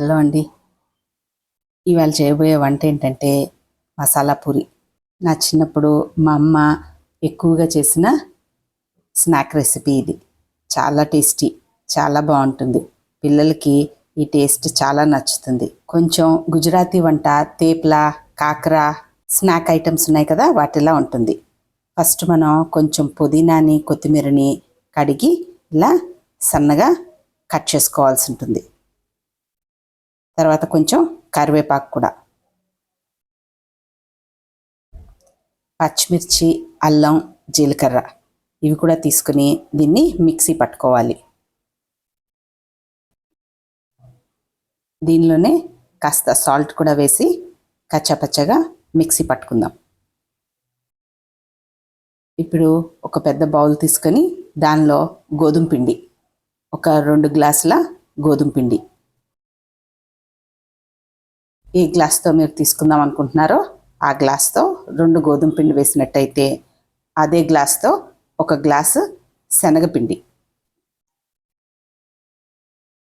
Hello అండి. ఇవాళ చేయబోయే వంట ఏంటంటే మసాలా పూరి. నా చిన్నప్పుడు మా అమ్మ ఎక్కువగా చేసిన స్నాక్ రెసిపీ ఇది. చాలా టేస్టీ చాలా బాగుంటుంది. పిల్లలకి ఈ టేస్ట్ చాలా నచ్చుతుంది. కొంచెం గుజరాతీ వంట తేప్లా కాకరా స్నాక్ ఐటమ్స్ ఉన్నాయి కదా వాటిలా ఉంటుంది. ఫస్ట్ మనం కొంచెం పుదీనాని కొత్తిమీరని కడిగి ఇలా సన్నగా కట్ చేసుకోవాల్సి ఉంటుంది. తర్వాత కొంచెం కరివేపాకు కూడా. పచ్చిమిర్చి అల్లం జీలకర్ర ఇవి కూడా తీసుకుని దీన్ని మిక్సీ పట్టుకోవాలి. దీనిలోనే కాస్త సాల్ట్ కూడా వేసి కచ్చపచ్చగా మిక్సీ పట్టుకుందాం. ఇప్పుడు ఒక పెద్ద బౌల్ తీసుకొని దానిలో గోధుమ పిండి ఒక రెండు గ్లాసుల గోధుమ పిండి ఏ గ్లాస్తో మీరు తీసుకుందాం అనుకుంటున్నారో ఆ గ్లాస్తో రెండు గోధుమ పిండి వేసినట్టయితే అదే గ్లాస్తో ఒక గ్లాసు శనగపిండి.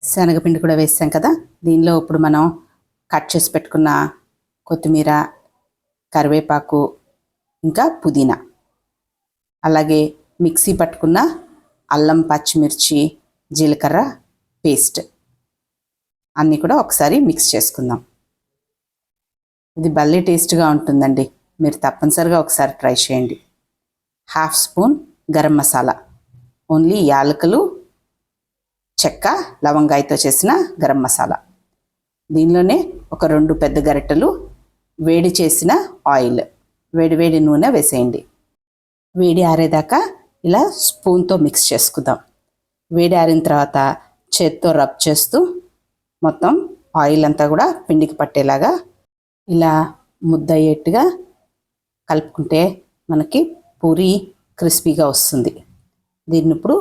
శనగపిండి కూడా వేసాం కదా దీనిలో ఇప్పుడు మనం కట్ చేసి పెట్టుకున్న కొత్తిమీర కరివేపాకు ఇంకా పుదీనా. అలాగే మిక్సీ పట్టుకున్న అల్లం పచ్చిమిర్చి జీలకర్ర పేస్ట్ అన్నీ కూడా ఒకసారి మిక్స్ చేసుకుందాం. ఇది భలే టేస్ట్గా ఉంటుందండి. మీరు తప్పనిసరిగా ఒకసారి ట్రై చేయండి. Half spoon garam masala only యాలకులు చెక్క లవంగాయతో చేసిన గరం మసాలా. దీనిలోనే ఒక రెండు పెద్ద గరిటెలు వేడి చేసిన ఆయిల్ వేడి వేడి నూనె వేసేయండి. వేడి ఆరేదాకా ఇలా స్పూన్తో మిక్స్ చేసుకుందాం. వేడి ఆరిన తర్వాత చేత్తో రబ్ చేస్తూ మొత్తం ఆయిల్ అంతా కూడా పిండికి పట్టేలాగా ఇలా ముద్ద అయ్యేట్టుగా కలుపుకుంటే మనకి పూరి క్రిస్పీగా వస్తుంది. దీన్ని ఇప్పుడు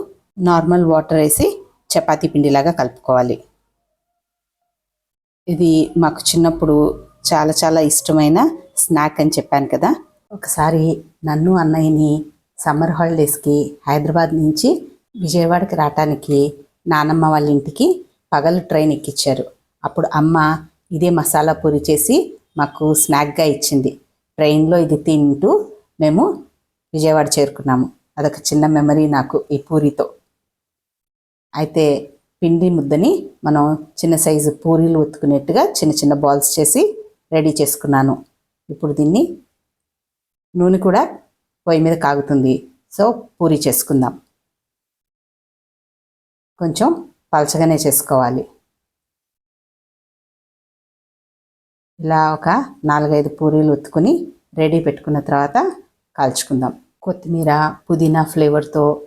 నార్మల్ వాటర్ వేసి చపాతీ పిండిలాగా కలుపుకోవాలి. ఇది మాకు చిన్నప్పుడు చాలా చాలా ఇష్టమైన స్నాక్ అని చెప్పాను కదా. ఒకసారి నన్ను అన్నయ్యని సమ్మర్ హాలిడేస్కి హైదరాబాద్ నుంచి విజయవాడకి రావటానికి నానమ్మ వాళ్ళ ఇంటికి పగలు ట్రైన్ ఎక్కించారు అప్పుడు అమ్మ ఇదే మసాలా పూరి చేసి మాకు స్నాక్గా ఇచ్చింది. ట్రైన్లో ఇది తింటూ మేము విజయవాడ చేరుకున్నాము. అదొక చిన్న మెమరీ నాకు ఈ పూరితో. అయితే పిండి ముద్దని మనం చిన్న సైజు పూరీలు ఉతుకునేట్టుగా చిన్న చిన్న బాల్స్ చేసి రెడీ చేసుకున్నాను. ఇప్పుడు దీన్ని నూనె కూడా పొయ్యి మీద కాగుతుంది. సో పూరి చేసుకుందాం. కొంచెం పలచగానే చేసుకోవాలి. ఇలా ఒక నాలుగైదు పూరీలు ఉత్తుకుని రెడీ పెట్టుకున్న తర్వాత కాల్చుకుందాం. కొత్తిమీర పుదీనా ఫ్లేవర్తో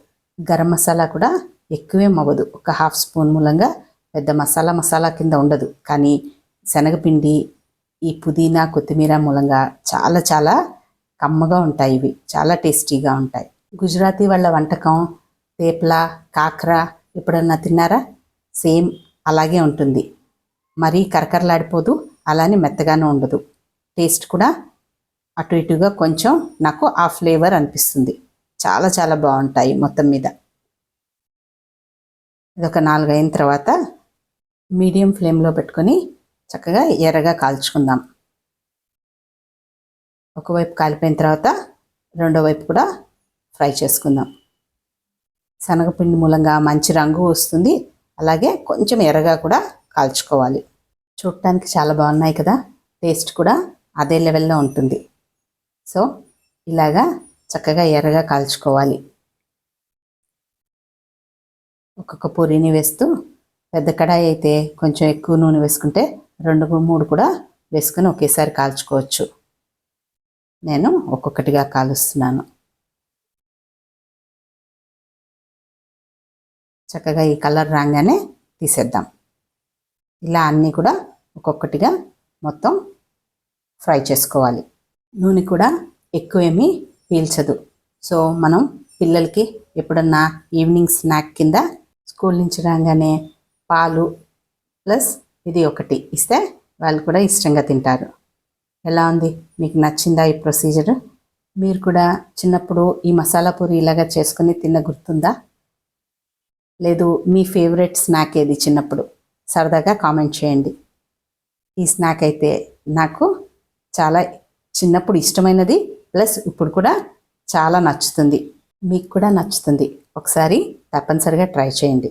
గరం మసాలా కూడా ఎక్కువేం అవ్వదు ఒక హాఫ్ స్పూన్ మూలంగా పెద్ద మసాలా మసాలా కింద ఉండదు. కానీ శనగపిండి ఈ పుదీనా కొత్తిమీర మూలంగా చాలా చాలా కమ్మగా ఉంటాయి ఇవి. చాలా టేస్టీగా ఉంటాయి. గుజరాతీ వాళ్ళ వంటకం తేప్లా కాకరా ఎప్పుడన్నా తిన్నారా? సేమ్ అలాగే ఉంటుంది. మరీ కరకరలాడిపోదు. అలానే మెత్తగానే ఉండదు. టేస్ట్ కూడా అటు ఇటుగా కొంచెం నాకు ఆ ఫ్లేవర్ అనిపిస్తుంది. చాలా చాలా బాగుంటాయి మొత్తం మీద. ఇదొక నాలుగు అయిన తర్వాత మీడియం ఫ్లేమ్లో పెట్టుకొని చక్కగా ఎర్రగా కాల్చుకుందాం. ఒకవైపు కాలిపోయిన తర్వాత రెండో వైపు కూడా ఫ్రై చేసుకుందాం. శనగపిండి మూలంగా మంచి రంగు వస్తుంది. అలాగే కొంచెం ఎర్రగా కూడా కాల్చుకోవాలి. చూడటానికి చాలా బాగున్నాయి కదా. టేస్ట్ కూడా అదే లెవెల్లో ఉంటుంది. సో ఇలాగా చక్కగా ఎర్రగా కాల్చుకోవాలి. ఒక్కొక్క పూరీని వేస్తూ పెద్ద కడాయి అయితే కొంచెం ఎక్కువ నూనె వేసుకుంటే రెండు మూడు కూడా వేసుకొని ఒకేసారి కాల్చుకోవచ్చు. నేను ఒక్కొక్కటిగా కాలుస్తున్నాను. చక్కగా ఈ కలర్ రాగానే తీసేద్దాం. ఇలా అన్నీ కూడా ఒక్కొక్కటిగా మొత్తం ఫ్రై చేసుకోవాలి. నూనె కూడా ఎక్కువేమీ పీల్చదు. సో మనం పిల్లలకి ఎప్పుడన్నా ఈవినింగ్ స్నాక్ కింద స్కూల్ నుంచి రాగానే పాలు ప్లస్ ఇది ఒకటి ఇస్తే వాళ్ళు కూడా ఇష్టంగా తింటారు. ఎలా ఉంది? మీకు నచ్చిందా ఈ ప్రొసీజర్? మీరు కూడా చిన్నప్పుడు ఈ మసాలా పూరి ఇలాగా చేసుకుని తిన్న గుర్తుందా? లేదు మీ ఫేవరెట్ స్నాక్ ఏది చిన్నప్పుడు? సరదాగా కామెంట్ చేయండి. ఈ స్నాక్ అయితే నాకు చాలా చిన్నప్పుడు ఇష్టమైనది ప్లస్ ఇప్పుడు కూడా చాలా నచ్చుతుంది. మీకు కూడా నచ్చుతుంది. ఒకసారి తప్పనిసరిగా ట్రై చేయండి.